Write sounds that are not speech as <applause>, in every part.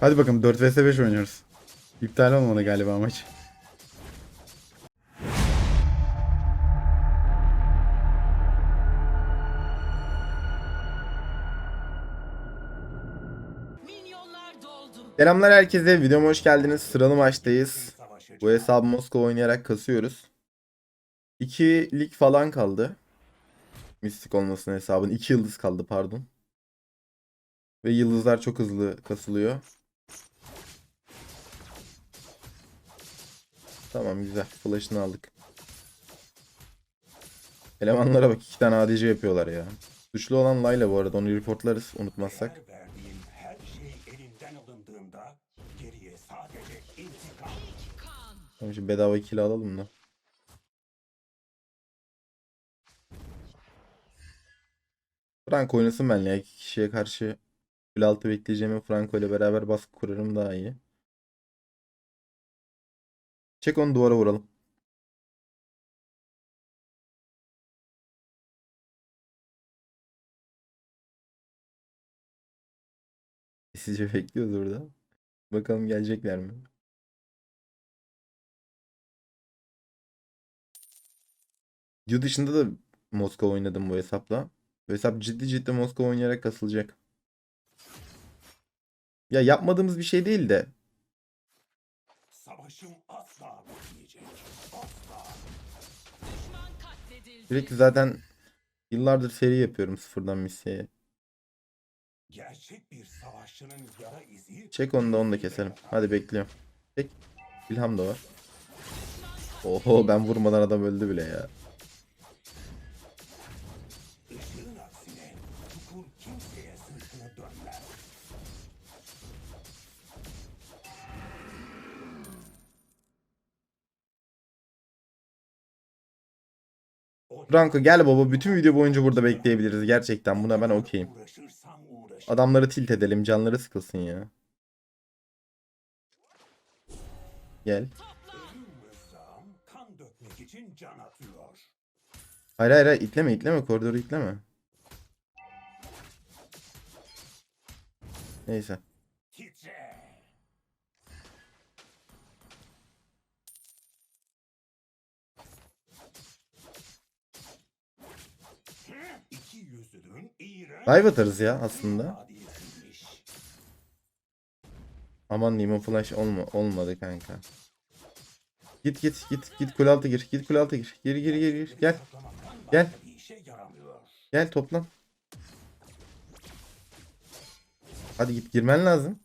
Hadi bakalım 4 vs 5 oynuyoruz. İptal olmadı galiba maç. Selamlar herkese. Videoma hoş geldiniz. Sıralı maçtayız. Bu hesabı Moskova oynayarak kasıyoruz. 2 lig falan kaldı. Mistik olmasın hesabın. 2 yıldız kaldı pardon. Ve yıldızlar çok hızlı kasılıyor. Tamam güzel. Flash'ını aldık. Elemanlara bak. iki tane ADC yapıyorlar ya. Suçlu olan Layla bu arada. Onu reportlarız unutmazsak. Şey. Tamam şimdi bedava kill alalım da. Franco oynasın benle ya. İki kişiye karşı kule altı bekleyeceğimi Franco ile beraber baskı kurarım daha iyi. Çek onu duvara vuralım. Sizce bekliyoruz burada. Bakalım gelecekler mi? Yurt dışında da Moskova oynadım bu hesapla. Bu hesap ciddi ciddi Moskova oynayarak kasılacak. Ya yapmadığımız bir şey değil de Savaşım sürekli zaten yıllardır seri yapıyorum sıfırdan Misya'ya. Gerçek bir savaşçının yara izi... Çek onu da onu da keselim. Hadi bekliyorum. Çek. İlham da var. Oho ben vurmadan adam öldü bile ya. O Franco gel baba bütün video boyunca burada bekleyebiliriz gerçekten buna ben okeyim. Adamları tilt edelim canları sıkılsın ya. Gel. Hayır hayır itleme itleme koridoru itleme. Neyse. Dive atarız ya aslında. Aman Nemo Flash olma, olmadı kanka. Git git git git kule altı gir. Git kule altı gir. Gir gir gir gir. Gel. Gel. Gel toplan. Hadi git girmen lazım.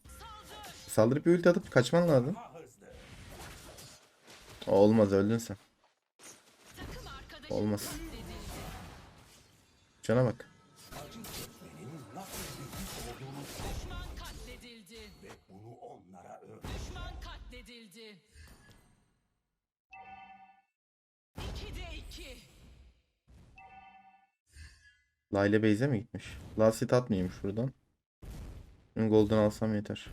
Saldırıp bir ulti atıp kaçman lazım. Olmaz öldün sen. Olmaz. Cana bak. Layla Beyze mi gitmiş? Lasit atmayayım şuradan. Golden alsam yeter.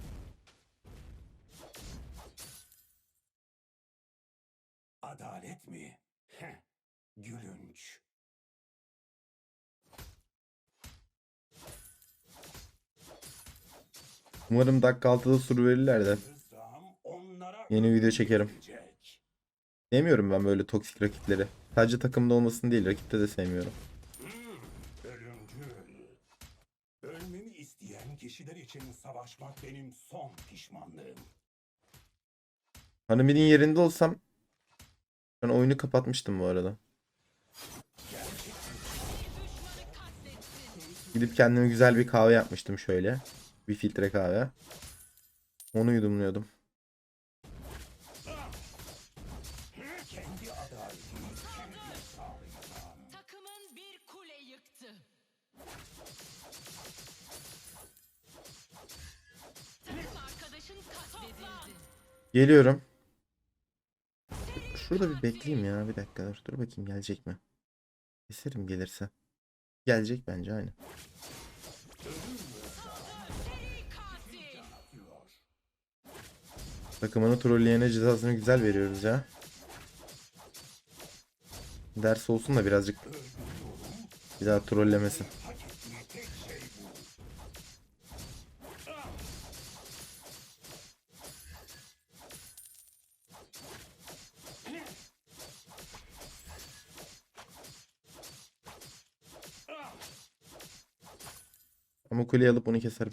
Adalet mi? Heh, gülünç. Umarım dakika 6'da sur verirler de. Yeni video çekerim. Sevmiyorum ben böyle toksik rakipleri. Sadece takımda olmasın değil rakipte de sevmiyorum. Kişiler için savaşmak benim son pişmanlığım. Hanıminin yerinde olsam ben oyunu kapatmıştım bu arada. Gidip kendime güzel bir kahve yapmıştım şöyle. Bir filtre kahve. Onu yudumluyordum. Geliyorum. Şurada bir bekleyeyim ya bir dakika dur. Dur bakayım gelecek mi? Keserim gelirse. Gelecek bence aynı. Takımını trolleyene cezasını güzel veriyoruz ya. Ders olsun da birazcık bir daha trollemesin. Hak ettiği tek şey bu. Ama kuleyi alıp onu keserim.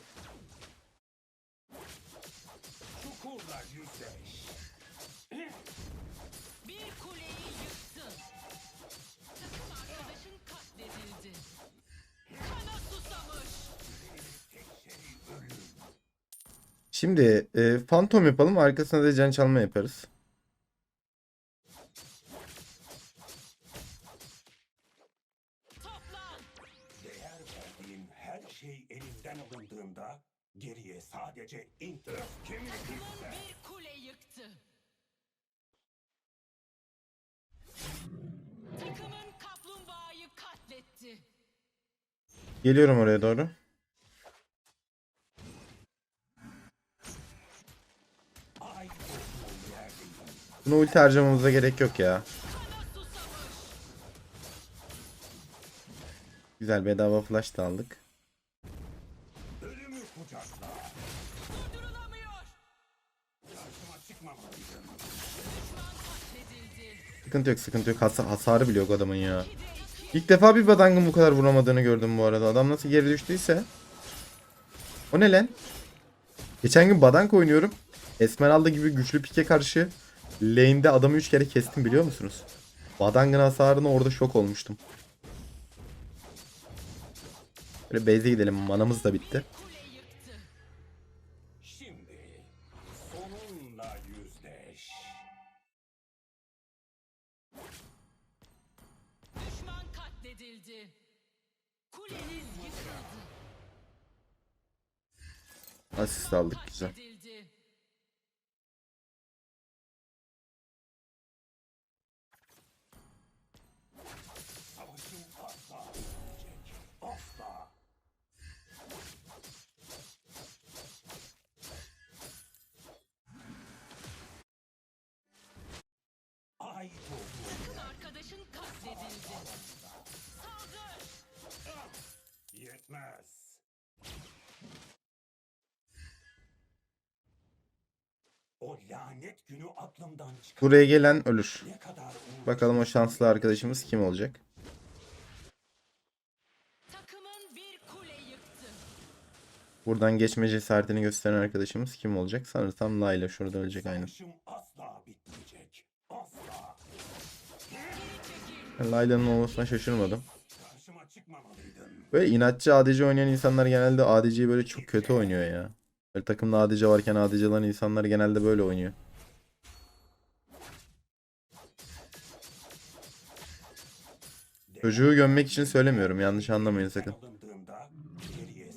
Şimdi e, Phantom yapalım. Arkasına da can çalma yaparız. Geriye sadece int öfkemi Takımın bir kule yıktı. Takımın kaplumbağayı katletti. Geliyorum oraya doğru. Bunu ulti harcamamıza gerek yok ya. Güzel bedava flash da aldık. Sıkıntı yok sıkıntı yok. Has- hasarı bile yok adamın ya. İlk defa bir badangın bu kadar vuramadığını gördüm bu arada. Adam nasıl geri düştüyse. O ne lan? Geçen gün badank oynuyorum. Esmeralda gibi güçlü pike karşı lane'de adamı 3 kere kestim biliyor musunuz? Badangın hasarına orada şok olmuştum. Böyle base'e gidelim. Manamız da bitti. Asist aldık güzel. Buraya gelen ölür. Bakalım o şanslı arkadaşımız kim olacak? Takımın bir kule yıktı. Buradan geçme cesaretini gösteren arkadaşımız kim olacak? Sanırsam Layla şurada ölecek aynen. Savaşım asla bitmeyecek. Asla. Ben Layla'nın olmasına şaşırmadım. Böyle inatçı ADC oynayan insanlar genelde ADC'yi böyle çok kötü oynuyor ya. Böyle takımda ADC varken ADC olan insanlar genelde böyle oynuyor. Çocuğu gömmek için söylemiyorum yanlış anlamayın sakın.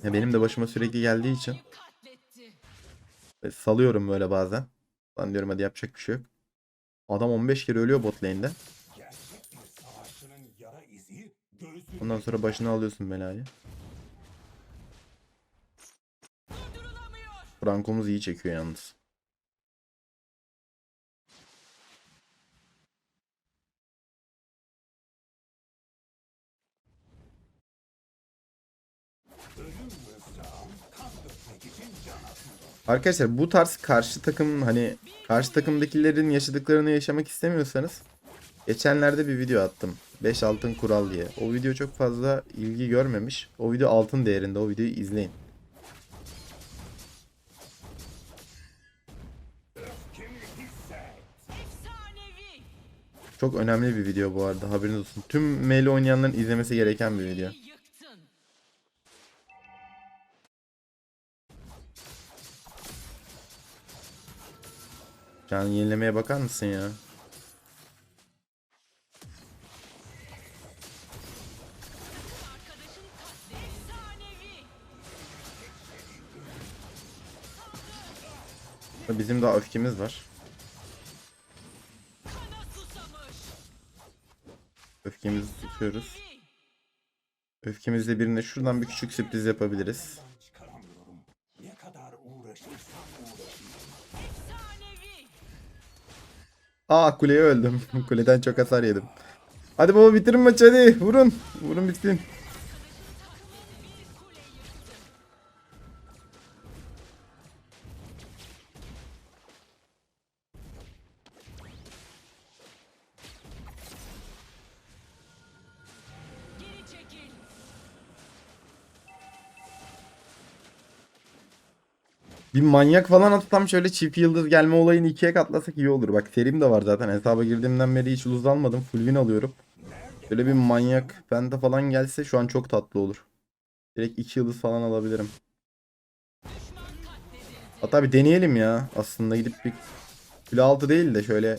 Ya benim de başıma sürekli geldiği için Katletti. e, salıyorum böyle bazen. Ben diyorum hadi yapacak bir şey yok. Adam 15 kere ölüyor bot lane'de. Ondan sonra başına alıyorsun belayı. Franco'muz iyi çekiyor yalnız. Arkadaşlar bu tarz karşı takım hani karşı takımdakilerin yaşadıklarını yaşamak istemiyorsanız geçenlerde bir video attım. 5 altın kural diye. O video çok fazla ilgi görmemiş. O video altın değerinde. O videoyu izleyin. Çok önemli bir video bu arada. Haberiniz olsun. Tüm mail oynayanların izlemesi gereken bir video. Can yenilemeye bakar mısın ya? Bizim daha öfkemiz var. Öfkemizi tutuyoruz. Öfkemizle birine şuradan bir küçük sürpriz yapabiliriz. Ne kadar uğraşırsam uğraşayım. Aa kuleye öldüm. <laughs> Kuleden çok hasar yedim. Hadi baba bitirin maçı hadi. Vurun. Vurun bitsin. Bir manyak falan atsam şöyle çift yıldız gelme olayını ikiye katlasak iyi olur. Bak terim de var zaten. Hesaba girdiğimden beri hiç luz almadım. Full win alıyorum. Böyle bir manyak penta falan gelse şu an çok tatlı olur. Direkt iki yıldız falan alabilirim. Hatta bir deneyelim ya. Aslında gidip bir kule altı değil de şöyle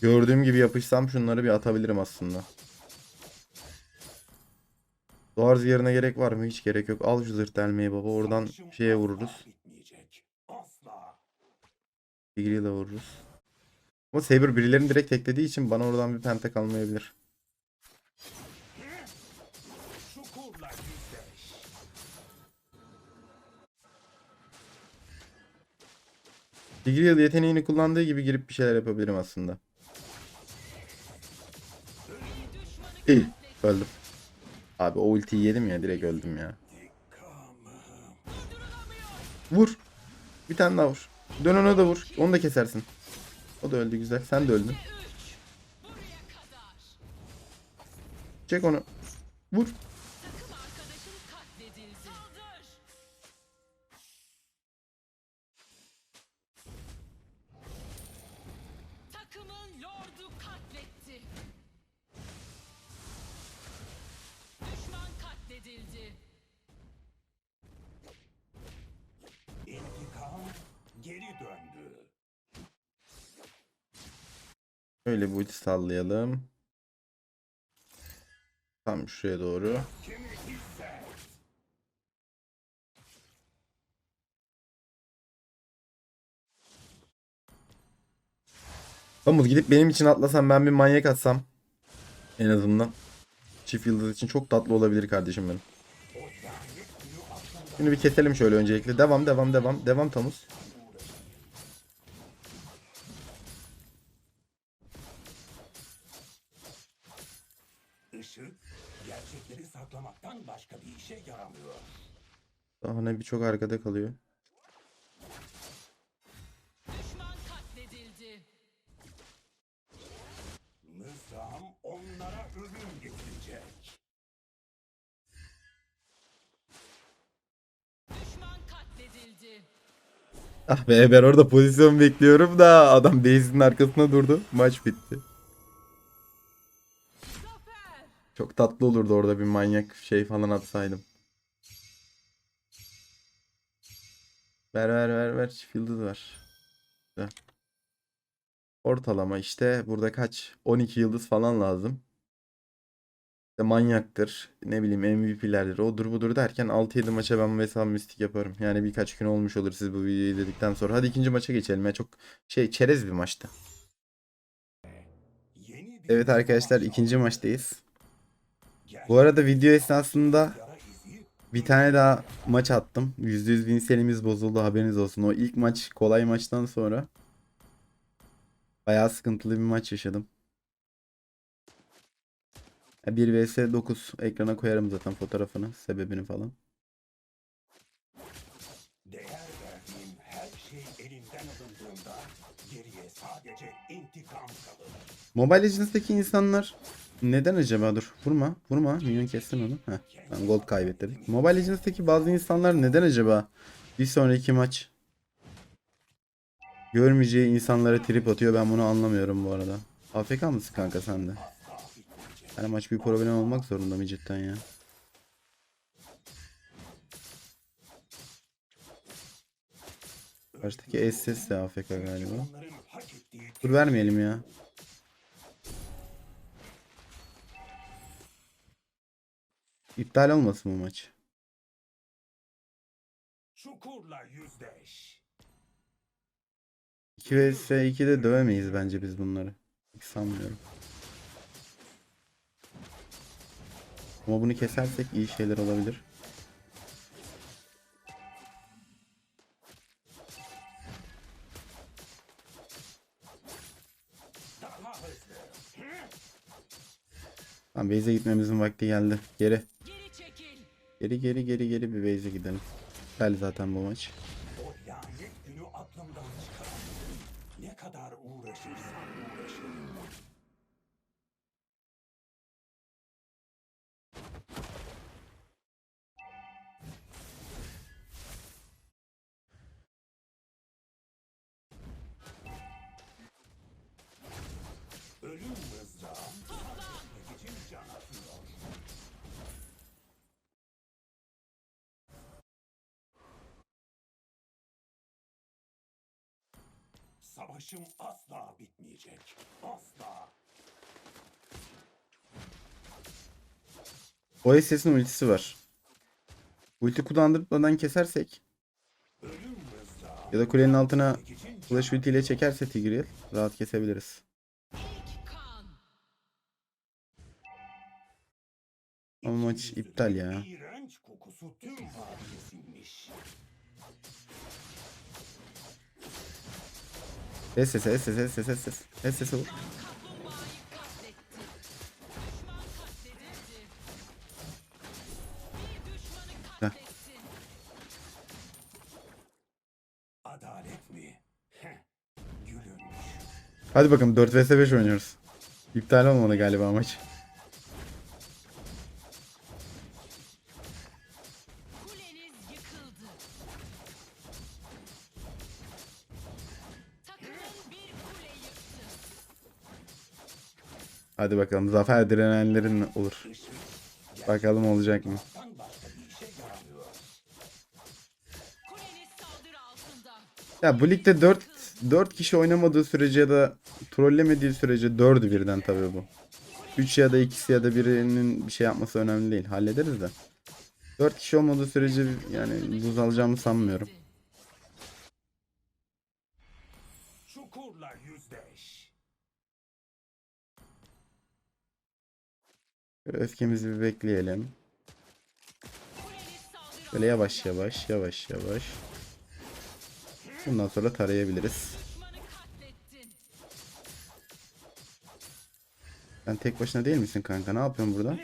gördüğüm gibi yapışsam şunları bir atabilirim aslında. Doğar yerine gerek var mı? Hiç gerek yok. Al şu zırt delmeyi baba. Oradan şeye vururuz. Tigreal'e vururuz. Ama Saber birilerini direkt teklediği için bana oradan bir. Çukurla yüzleş. Tigreal yeteneğini kullandığı gibi girip bir şeyler yapabilirim aslında. İyi. Öldüm. Abi o ultiyi yedim ya direkt öldüm ya. Vur. Bir tane daha vur. Dön ona da vur. Onu da kesersin. O da öldü güzel. Sen de öldün. Çek onu. Vur. Öyle bir ulti sallayalım. Tam şuraya doğru. Pamuk gidip benim için atlasam ben bir manyak atsam. En azından. Çift yıldız için çok tatlı olabilir kardeşim benim. Şimdi bir keselim şöyle öncelikle. Devam devam devam. Devam Tamus. Gerçekleri saklamaktan başka bir işe yaramıyor. Daha ne birçok arkada kalıyor. Düşman katledildi. Mızrağım onlara ölüm getirecek. Düşman katledildi. Ah be ben orada pozisyon bekliyorum da adam base'in arkasına durdu. Maç bitti. Çok tatlı olurdu orada bir manyak şey falan atsaydım. Ver ver ver ver yıldız ver. Güzel. Ortalama işte burada kaç? 12 yıldız falan lazım. İşte manyaktır. Ne bileyim MVP'lerdir. Odur budur derken 6-7 maça ben mesela mistik yaparım. Yani birkaç gün olmuş olur siz bu videoyu izledikten sonra. Hadi ikinci maça geçelim. Ya çok şey çerez bir maçtı. Evet arkadaşlar ikinci maçtayız. Bu arada video esnasında bir tane daha maç attım. %100 win serimiz bozuldu haberiniz olsun. O ilk maç kolay maçtan sonra bayağı sıkıntılı bir maç yaşadım. Ya 1 vs 9 ekrana koyarım zaten fotoğrafını, sebebini falan. Şey elinden alındığında geriye sadece intikam kalır. Mobile Legends'taki insanlar neden acaba dur vurma vurma minyon kestin onu. Heh, ben gold kaybettirdik. Mobile Legends'taki bazı insanlar neden acaba bir sonraki maç görmeyeceği insanlara trip atıyor ben bunu anlamıyorum bu arada. AFK mısın kanka sen de? Her maç bir problem olmak zorunda mı cidden ya? Karşıdaki SS de AFK galiba. Dur vermeyelim ya. İptal olmasın bu maç. çukurla yüzleş. 2 vs 2'de dövemeyiz bence biz bunları. Hiç sanmıyorum. Ama bunu kesersek iyi şeyler olabilir. Tamam base'e gitmemizin vakti geldi. Geri. Geri. Geri geri geri bir base'e gidelim. Güzel zaten bu maç. O lanet günü aklımdan çıkaramadım. Ne kadar uğraşırsan Savaşım asla bitmeyecek. Asla. O SS'in ultisi var. Ulti kullandırmadan kesersek ya da kulenin altına flash ulti ile çekerse Tigreal rahat kesebiliriz. Ama maç iptal ya. Vur. Kaplumbağayı katletti. Düşman katledildi. Bir düşmanı katlettin. Adalet mi? Heh. Gülünç. Hadi bakalım 4 vs 5 oynuyoruz. İptal olmadı galiba maç. Hadi bakalım zafer direnenlerin olur. Bakalım olacak mı? Ya bu ligde 4 4 kişi oynamadığı sürece ya da trollemediği sürece 4'ü birden tabii bu. 3 ya da ikisi ya da birinin bir şey yapması önemli değil. Hallederiz de. 4 kişi olmadığı sürece yani buz alacağımı sanmıyorum. Öfkemizi bir bekleyelim. Böyle yavaş yavaş yavaş yavaş. Bundan sonra tarayabiliriz. Sen tek başına değil misin kanka? Ne yapıyorsun burada?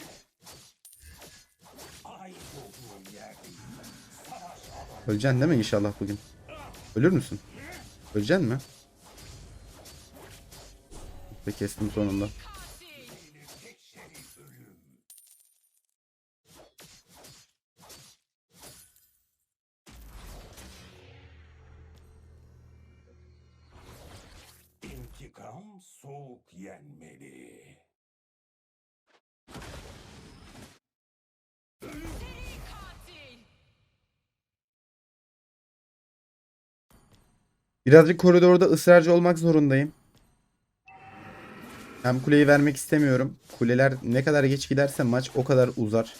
Öleceksin değil mi inşallah bugün? Ölür müsün? Öleceksin mi? Ve kestim sonunda. İntikam soğuk yenmeli. Seri katil. Birazcık koridorda ısrarcı olmak zorundayım. Hem kuleyi vermek istemiyorum. Kuleler ne kadar geç giderse maç o kadar uzar.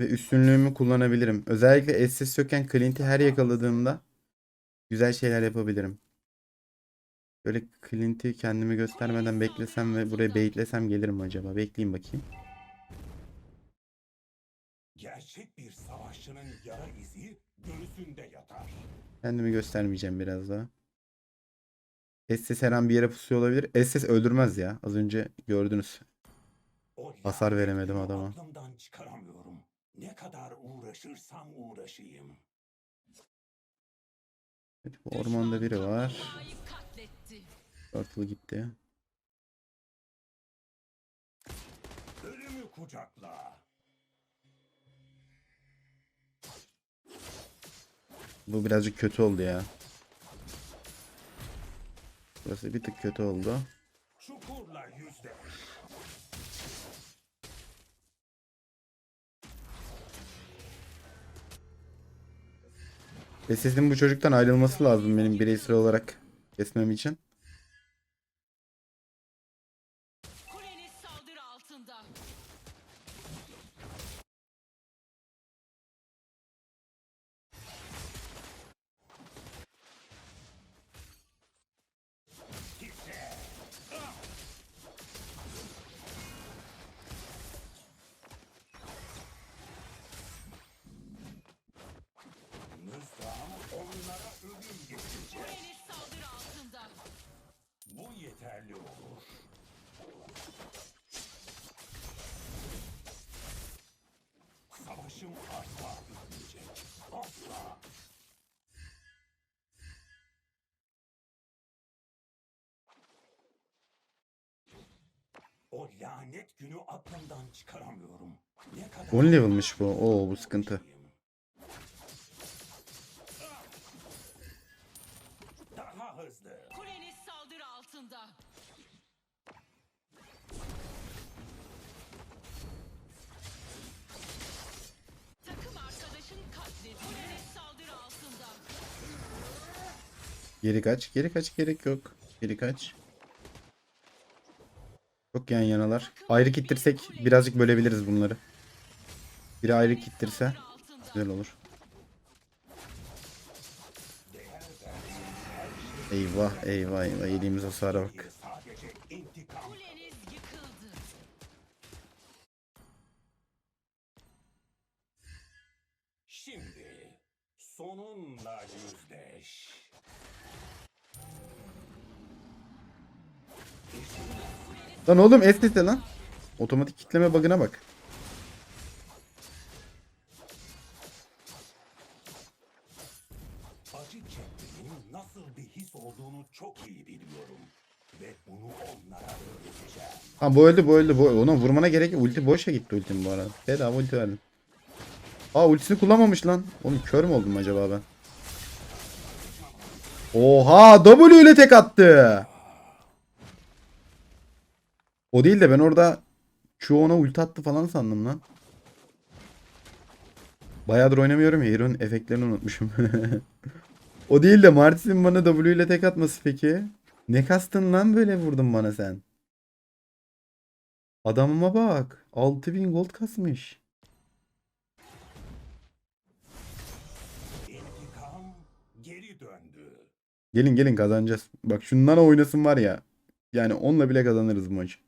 Ve üstünlüğümü kullanabilirim. Özellikle SS yokken Clint'i her yakaladığımda güzel şeyler yapabilirim. Böyle Clint'i kendimi göstermeden beklesem ve buraya baitlesem gelirim acaba. Bekleyeyim bakayım. Gerçek bir savaşçının yara izi göğsünde yatar. Kendimi göstermeyeceğim biraz daha. SS her an bir yere pusuyor olabilir. SS öldürmez ya. Az önce gördünüz. Hasar veremedim adama. Aklımdan çıkaramıyorum. Ne kadar uğraşırsam uğraşayım. Evet, bu ormanda biri var. Turtle gitti. Ölümü kucakla. Bu birazcık kötü oldu ya. Burası bir tık kötü oldu. Çukurla Ve sesin bu çocuktan ayrılması lazım benim bireysel olarak kesmem için. Savaşım asla bitmeyecek. Asla. O lanet günü aklımdan çıkaramıyorum. Ne kadar 10 level'mış bu. Oo bu sıkıntı. Geri kaç. Geri kaç gerek yok. Geri kaç. Çok yan yanalar. Ayrı kittirsek birazcık bölebiliriz bunları. Biri ayrı altında. güzel olur. Eyvah eyvah eyvah yediğimiz hasara bak. Lan oğlum STT lan. Otomatik kitleme bug'ına bak. Acı çekmenin nasıl bir his olduğunu çok iyi biliyorum. Ve bunu onlara öğreteceğim. Ha bu öldü bu öldü bu. Ona vurmana gerek yok. Ulti boşa gitti ultim bu arada. Bedava ulti verdim. Aa ultisini kullanmamış lan. Oğlum kör mü oldum acaba ben? Oha W ile tek attı. O değil de ben orada Q ona ulti attı falan sandım lan. Bayağıdır oynamıyorum ya. Hero'nun efektlerini unutmuşum. <laughs> o değil de Martis'in bana W ile tek atması peki. Ne kastın lan böyle vurdun bana sen? Adamıma bak. 6000 gold kasmış. Gelin gelin kazanacağız. Bak şundan oynasın var ya. Yani onunla bile kazanırız bu maçı.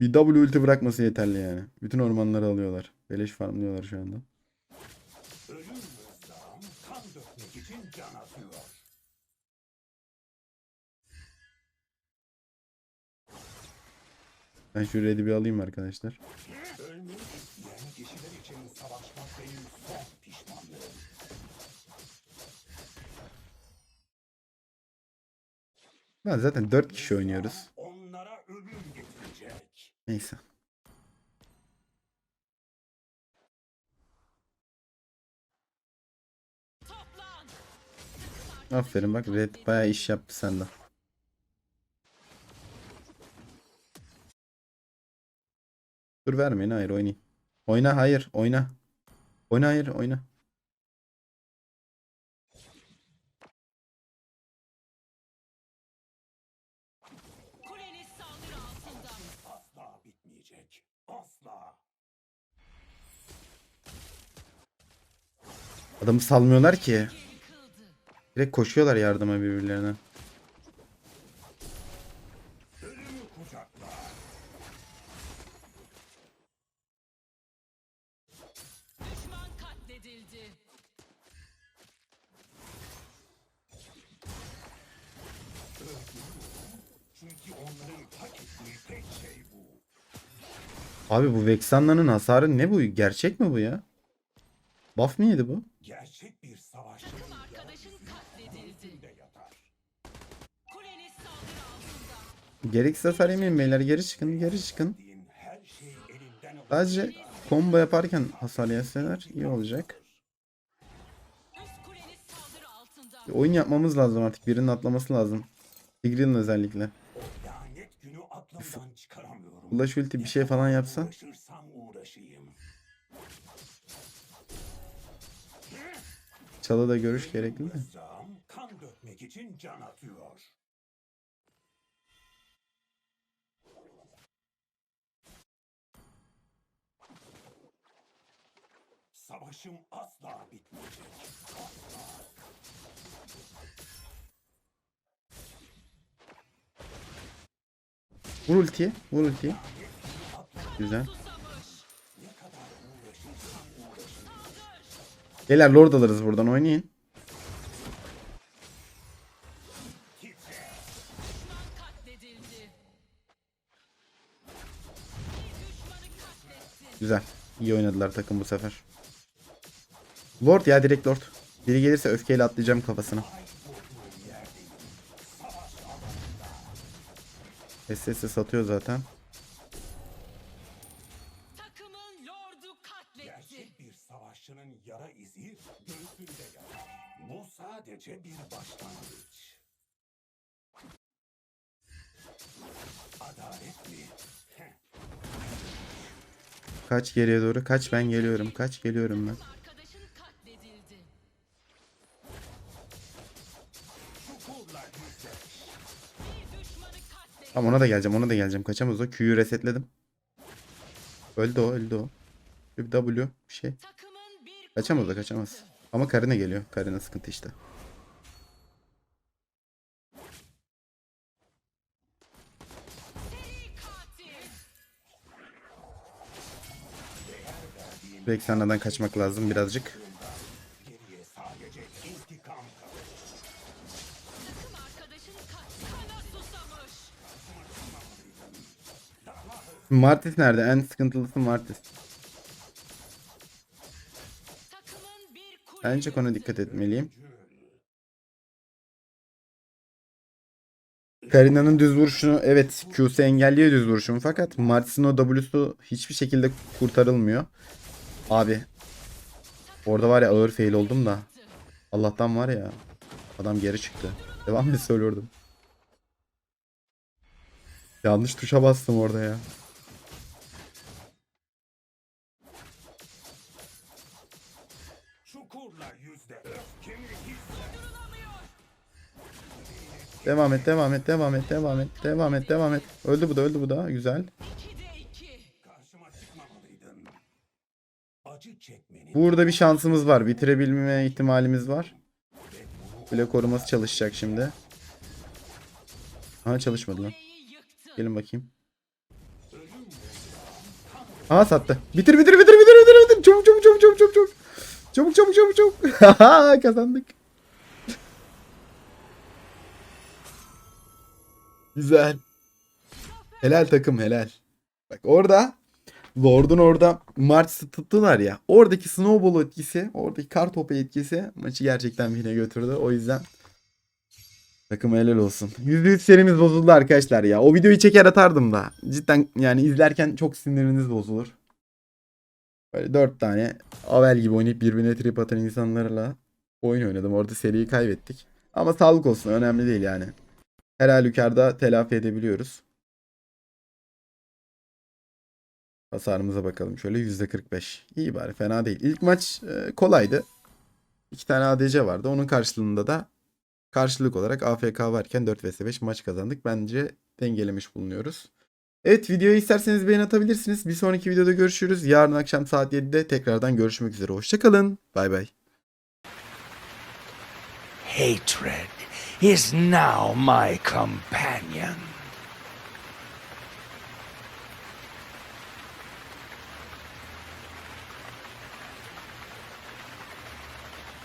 Bir W ulti bırakması yeterli yani. Bütün ormanları alıyorlar. Beleş farmlıyorlar şu anda. Ben şu red'i bir alayım arkadaşlar. Ben zaten 4 kişi oynuyoruz. Neyse. Aferin bak red bayağı iş yaptı sende. Dur vermeyin hayır oynayın. Oyna hayır oyna. Oyna hayır oyna. Adamı salmıyorlar ki. Direkt koşuyorlar yardıma birbirlerine. Abi bu Vexanna'nın hasarı ne bu? Gerçek mi bu ya? Buff mı yedi bu? Hasar yemeyin beyler. Geri çıkın geri çıkın. Sadece combo yaparken hasar yeseler iyi olacak. Oyun yapmamız lazım artık. Birinin atlaması lazım. Tigreal'ın özellikle. Flash ulti bir şey falan yapsa. Uğraşayım. Çalıda görüş gerekli de. Kan dökmek için can atıyor. Savaşım asla bitmeyecek. Asla. Vur ultiyi. Vur ultiyi. Güzel. Beyler lord alırız buradan oynayın. Güzel. İyi oynadılar takım bu sefer. Lord ya direkt lord. Biri gelirse öfkeyle atlayacağım kafasına. SS satıyor zaten. Takımın lordu katletti. Gerçek bir savaşçının yara izi göğsünde yatar. Bu sadece bir başlangıç. Adalet mi? Kaç geriye doğru. Kaç ben geliyorum. Kaç geliyorum ben. Tamam ona da geleceğim ona da geleceğim. Kaçamaz o. Q'yu resetledim. Öldü o öldü o. Bir W bir şey. Kaçamaz o kaçamaz. Ama Karina geliyor. Karina sıkıntı işte. Belki senden kaçmak lazım birazcık. Martis nerede? En sıkıntılısı Martis. Bence ona dikkat etmeliyim. Karina'nın düz vuruşunu evet Q'su engelliyor düz vuruşumu fakat Martis'in o W'su hiçbir şekilde kurtarılmıyor. Abi orada var ya ağır fail oldum da Allah'tan var ya adam geri çıktı. Devam et söylüyordum. Yanlış tuşa bastım orada ya. Çukurla yüzde öfkemi. Devam et devam et devam et devam et devam et devam et. Öldü bu da öldü bu da güzel. İkide iki. Karşıma çıkmamalıydın. Acı çekmenin Burada bir şansımız var. Bitirebilme ihtimalimiz var. Kule koruması çalışacak şimdi. Ha çalışmadı lan. Gelin bakayım. Aa sattı. Bitir bitir bitir bitir bitir bitir. Çabuk çabuk çabuk çabuk çabuk çabuk. Çabuk çabuk çabuk <laughs> Kazandık. Güzel. Helal takım helal. Bak orada Lord'un orada March'ı tuttular ya. Oradaki snowball etkisi, oradaki kar topu etkisi maçı gerçekten birine götürdü. O yüzden takım helal olsun. %100 serimiz bozuldu arkadaşlar ya. O videoyu çeker atardım da. Cidden yani izlerken çok siniriniz bozulur. Böyle 4 tane Avel gibi oynayıp birbirine trip atan insanlarla oyun oynadım. Orada seriyi kaybettik. Ama sağlık olsun önemli değil yani. Her halükarda telafi edebiliyoruz. Hasarımıza bakalım şöyle %45. İyi bari fena değil. İlk maç e, kolaydı. İki tane ADC vardı. Onun karşılığında da karşılık olarak AFK varken 4 vs 5 maç kazandık. Bence dengelemiş bulunuyoruz. Evet videoyu isterseniz beğen atabilirsiniz. Bir sonraki videoda görüşürüz. Yarın akşam saat 7'de tekrardan görüşmek üzere. Hoşçakalın. Bay bay. Hatred is now my companion.